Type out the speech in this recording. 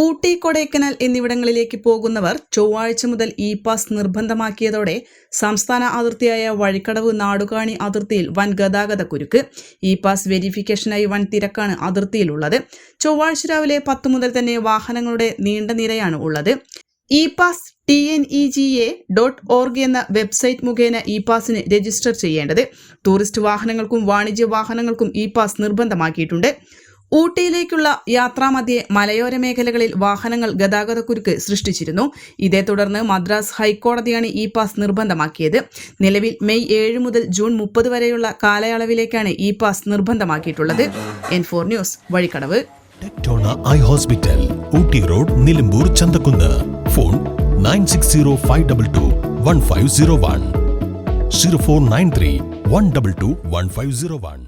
Ooty Kodaikanal എന്നിവിടങ്ങളിലേക്ക് പോകുന്നവർ ചൊവ്വാഴ്ച മുതൽ ഇ പാസ് നിർബന്ധമാക്കിയതോടെ സംസ്ഥാന അതിർത്തിയായ വഴിക്കടവ് നാടുകാണി അതിർത്തിയിൽ വൻ ഗതാഗത കുരുക്ക്. ഇ പാസ് വെരിഫിക്കേഷനായി വൻ തിരക്കാണ് അതിർത്തിയിലുള്ളത്. ചൊവ്വാഴ്ച രാവിലെ പത്ത് മുതൽ തന്നെ വാഹനങ്ങളുടെ നീണ്ട നിരയാണ് ഉള്ളത്. E pass T N E G A dot org എന്ന വെബ്സൈറ്റ് മുഖേന ഇ പാസിന് രജിസ്റ്റർ ചെയ്യേണ്ടത്. ടൂറിസ്റ്റ് വാഹനങ്ങൾക്കും വാണിജ്യ വാഹനങ്ങൾക്കും ഇ പാസ് നിർബന്ധമാക്കിയിട്ടുണ്ട്. ഊട്ടിയിലേക്കുള്ള യാത്രാമധ്യേ മലയോര മേഖലകളിൽ വാഹനങ്ങൾ ഗതാഗതക്കുരുക്ക് സൃഷ്ടിച്ചിരുന്നു. ഇതേ തുടർന്ന് മദ്രാസ് ഹൈക്കോടതിയാണ് ഇ പാസ് നിർബന്ധമാക്കിയത്. നിലവിൽ മെയ് ഏഴ് മുതൽ ജൂൺ മുപ്പത് വരെയുള്ള കാലയളവിലേക്കാണ് E pass നിർബന്ധമാക്കിയിട്ടുള്ളത്. N four news Vazhikkadavu. I hospital Ooty road Nilambur Chanthakkunnu. Phone nine six zero five double two one five zero one. Zero four nine three one double two one five zero one.